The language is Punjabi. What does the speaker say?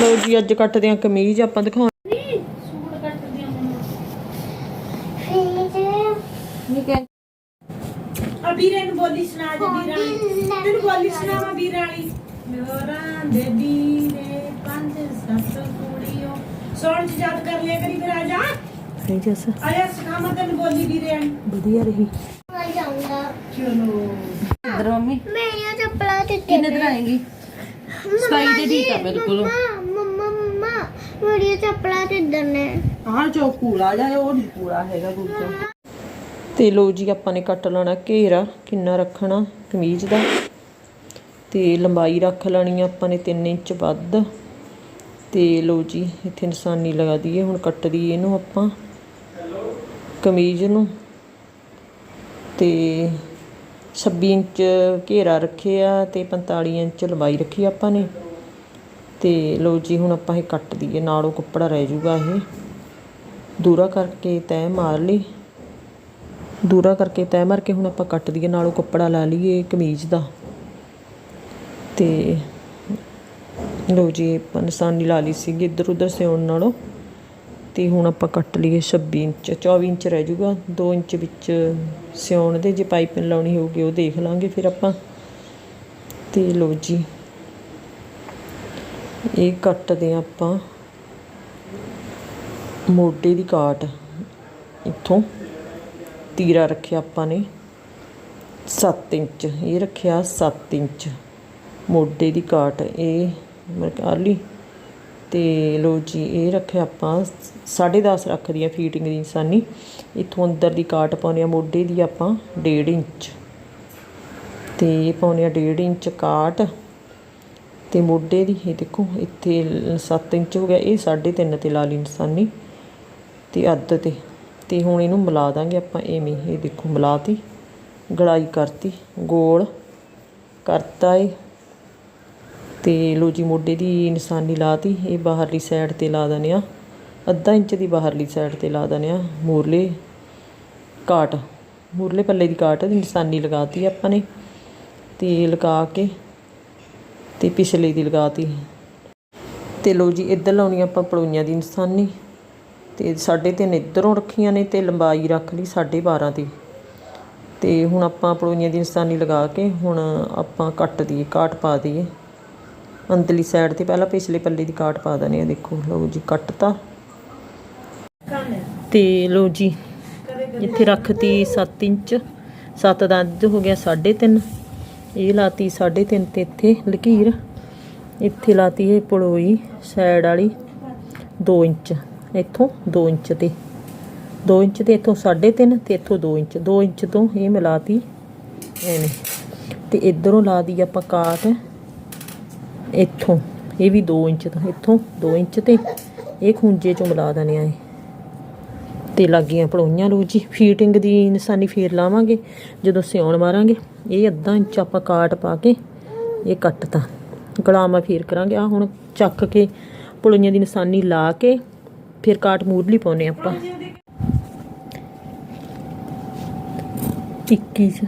ਲਓ ਜੀ ਅੱਜ ਕੱਟਦੇ ਆ ਕਮੀਜ਼ ਆਪਾਂ ਦਿਖਾਉਣ। ਆ ਵੀਰੇ ਨੂੰ ਬੋਲੀ ਸੁਣਾ ਦੇ ਵੀਰਾਣੀ ਤੈਨੂੰ ਬੋਲੀ ਸੁਣਾਵਾ ਵੀਰਾਣੀ ਮੇਰਾ ਦੇ ਵੀਰੇ ਪੰਜ ਸੱਤ ਕੁੜੀਓ। ਸੌਣ ਚ ਯਾਦ ਕਰ ਲਿਆ ਕਰੀ ਫਿਰ ਆ ਜਾ। ਸਹੀ ਜਸ ਆਇਆ ਸਿਖਾਵਾਂ ਤੈਨੂੰ ਬੋਲੀ ਵੀਰੇ। ਵਧੀਆ ਰਹੀ। ਚਲੋ। ਇਧਰ ਮੰਮੀ ਮੇਰੀਆਂ ਚੱਪਲਾਂ ਤੇ ਕਿੰਨੇ ਦਿਨ ਆਏਗੀ? ਸਫ਼ਾਈ ਤੇ ਠੀਕ ਆ ਬਿਲਕੁਲ। ਚੱਪਲਾਂ ਤੇ ਨੇ। ਆਹ ਜੋ ਕੂੜਾ ਜਾਂ ਉਹ ਨਹੀਂ ਕੂੜਾ ਹੈਗਾ ਦੂਜਾ। ਤੇ ਲੋ ਜੀ ਆਪਾਂ ਨੇ ਕੱਟ ਲੈਣਾ ਘੇਰਾ ਕਿੰਨਾ ਰੱਖਣਾ ਕਮੀਜ਼ ਦਾ। ਤੇ ਲੰਬਾਈ ਰੱਖ ਲੈਣੀ ਆ ਆਪਾਂ ਨੇ 3 ਇੰਚ ਵੱਧ। ਤੇ ਲੋ ਜੀ ਇੱਥੇ ਨਿਸ਼ਾਨੀ ਲਗਾ ਦਈਏ ਹੁਣ ਕੱਟ ਦਈਏ ਇਹਨੂੰ ਆਪਾਂ ਕਮੀਜ਼ ਨੂੰ। ਤੇ 26 ਇੰਚ ਘੇਰਾ ਰੱਖਿਆ ਤੇ 45 ਇੰਚ ਲੰਬਾਈ ਰੱਖੀ ਆਪਾਂ ਨੇ। ਤੇ ਲੋ ਜੀ, ਹੁਣ ਆਪਾਂ ਇਹ ਕੱਟ ਦਈਏ। ਨਾਲੋਂ ਕੱਪੜਾ ਰਹਿ ਜੂਗਾ ਇਹ। ਦੂਰਾ ਕਰਕੇ ਤੈਅ ਮਾਰ ਲਈ। ਦੂਰਾ ਕਰਕੇ ਤੈਅ ਮਾਰ ਕੇ ਹੁਣ ਆਪਾਂ ਕੱਟ ਦਈਏ। ਨਾਲੋਂ ਕੱਪੜਾ ਲਾ ਲਈਏ ਕਮੀਜ਼ ਦਾ। ਤੇ ਲੋ ਜੀ, ਆਪਾਂ ਨਿਸ਼ਾਨੀ ਲਾ ਲਈ ਸੀਗੀ ਇੱਧਰ ਉੱਧਰ ਸਿਉਣ ਨਾਲੋਂ। ਤੇ ਹੁਣ ਆਪਾਂ ਕੱਟ ਲਈਏ 26 ਇੰਚ। 24 ਇੰਚ ਰਹਿ ਜੂਗਾ। 2 ਇੰਚ ਵਿੱਚ ਸਿਉਣ ਦੇ। ਜੇ ਪਾਈਪਿੰਗ ਲਾਉਣੀ ਹੋਊਗੀ, ਉਹ ਦੇਖ ਲਾਂਗੇ ਫਿਰ ਆਪਾਂ। ਤੇ ਲਓ ਜੀ ਇਹ ਕੱਟਦੇ ਹਾਂ ਆਪਾਂ। ਮੋਢੇ ਦੀ ਕਾਟ। ਇੱਥੋਂ ਤੀਰਾ ਰੱਖਿਆ ਆਪਾਂ ਨੇ। 7 ਇੰਚ। ਇਹ ਰੱਖਿਆ 7 ਇੰਚ। ਮੋਢੇ ਦੀ ਕਾਟ। ਇਹ ਮੈਂ ਕਰ ਲਈ ਤੇ ਲੋ ਜੀ, ਇਹ ਰੱਖਿਆ ਆਪਾਂ। 10.5 ਰੱਖਦੀ ਆ ਫੀਟਿੰਗ ਦੀ ਨਿਸ਼ਾਨੀ। ਇੱਥੋਂ ਅੰਦਰ ਦੀ ਕਾਟ ਪਾਉਣੀ ਆ ਮੋਢੇ ਦੀ ਆਪਾਂ 1.5 ਇੰਚ। ਤੇ ਇਹ ਪਾਉਣੀ ਆ 1.5 ਇੰਚ ਕਾਟ। ਤੇ ਮੋਢੇ ਦੀ ਇਹ ਦੇਖੋ, ਇੱਥੇ 7 ਇੰਚ ਹੋ ਗਿਆ, ਇਹ 3.5 ਤੇ ਲਾ ਲਈ ਨਿਸ਼ਾਨੀ ਤੇ ਅੱਧ ਤੇ। ਤੇ ਹੁਣ ਇਹਨੂੰ ਮਿਲਾ ਦਾਂਗੇ ਆਪਾਂ ਐਵੇਂ, ਇਹ ਦੇਖੋ ਮਿਲਾਤੀ, ਗੜਾਈ ਕਰਤੀ, ਗੋਲ ਕਰਤਾ ਏ ਤੇ ਲੋ ਜੀ, ਮੋਢੇ ਦੀ ਨਿਸ਼ਾਨੀ ਲਾਤੀ, ਇਹ ਬਾਹਰਲੀ ਸਾਈਡ ਤੇ ਲਾ ਦਨੇ ਆ। ਅੱਧਾ ਇੰਚ ਦੀ ਬਾਹਰਲੀ ਸਾਈਡ ਤੇ ਲਾ ਦਨੇ ਆ, ਮੋਰਲੇ ਕਾਟ। ਮੂਰਲੇ ਪੱਲੇ ਦੀ ਕਾਟ ਦੀ ਨਿਸ਼ਾਨੀ ਲਗਾਤੀ ਆਪਾਂ ਨੇ। ਤੇ ਲਗਾ ਕੇ ਤੇ ਪਿਛਲੇ ਦੀ ਲਗਾਤੀ। ਤੇ ਲੋ ਜੀ, ਇੱਧਰ ਲਾਉਣੀ ਆਪਾਂ ਪਲੋਈਆਂ ਦੀ ਨਿਸ਼ਾਨੀ। ਤੇ ਸਾਢੇ ਤਿੰਨ ਇੱਧਰੋਂ ਰੱਖੀਆਂ ਨੇ ਤੇ ਲੰਬਾਈ ਰੱਖ ਲਈ 12.5 ਦੀ। ਤੇ ਹੁਣ ਆਪਾਂ ਪਲੋਈਆਂ ਦੀ ਨਿਸ਼ਾਨੀ ਲਗਾ ਕੇ ਹੁਣ ਆਪਾਂ ਕੱਟ ਦਈਏ, ਕਾਟ ਪਾ ਦਈਏ। ਅੰਦਰਲੀ ਸਾਈਡ ਤੇ ਪਹਿਲਾਂ ਪਿਛਲੇ ਪੱਲੇ ਦੀ ਕਾਟ ਪਾ ਦਨੇ ਆ ਦੇਖੋ, ਲਓ ਜੀ, ਕੱਟਤਾ। ਤੇ ਲਓ ਜੀ, ਇੱਥੇ ਰੱਖਤੀ 7 ਇੰਚ 7 ਦਾ ਅੱਧ ਹੋ ਗਿਆ 3.5 ਇਹ ਲਾਤੀ 3.5 ਤੇ ਇੱਥੇ, ਲਕੀਰ। ਇੱਥੇ ਲਾਤੀ ਇਹ ਪਲੋਈ ਸਾਈਡ ਵਾਲੀ 2 ਇੰਚ, ਇੱਥੋਂ 2 ਇੰਚ ਤੇ। 2 ਇੰਚ ਤੇ ਇੱਥੋਂ 3.5 ਤੇ ਇੱਥੋਂ 2 ਇੰਚ। 2 ਇੰਚ ਤੋਂ ਇਹ ਮਿਲਾਤੀ ਐਵੇਂ। ਤੇ ਇਧਰੋਂ ਲਾ ਦੀ ਆਪਾਂ ਕਾਟ, ਇੱਥੋਂ। ਇਹ ਵੀ 2 ਇੰਚ ਤੋਂ, ਇੱਥੋਂ 2 ਇੰਚ ਤੇ। ਇਹ ਖੁੰਝੇ ਚੋਂ ਮਿਲਾ ਦਨੇ ਆ ਇਹ। ਤੇ ਲੱਗੀਆਂ ਪੜੋਈਆਂ ਲੋ ਜੀ। ਫੀਟਿੰਗ ਦੀ ਨਿਸ਼ਾਨੀ ਫੇਰ ਲਾਵਾਂਗੇ, ਜਦੋਂ ਸਿਉਣ ਮਾਰਾਂਗੇ। ਇਹ ਅੱਧਾ ਇੰਚ ਆਪਾਂ ਕਾਟ ਪਾ ਕੇ ਇਹ ਕੱਟਤਾ ਗਲਾਮਾ ਫੇਰ ਕਰਾਂਗੇ। ਆ ਹੁਣ ਚੱਕ ਕੇ ਪੜੋਈਆਂ ਦੀ ਨਿਸ਼ਾਨੀ ਲਾ ਕੇ ਫਿਰ ਕਾਟ ਮੂਰਲੀ ਪਾਉਨੇ ਆਪਾਂ। 21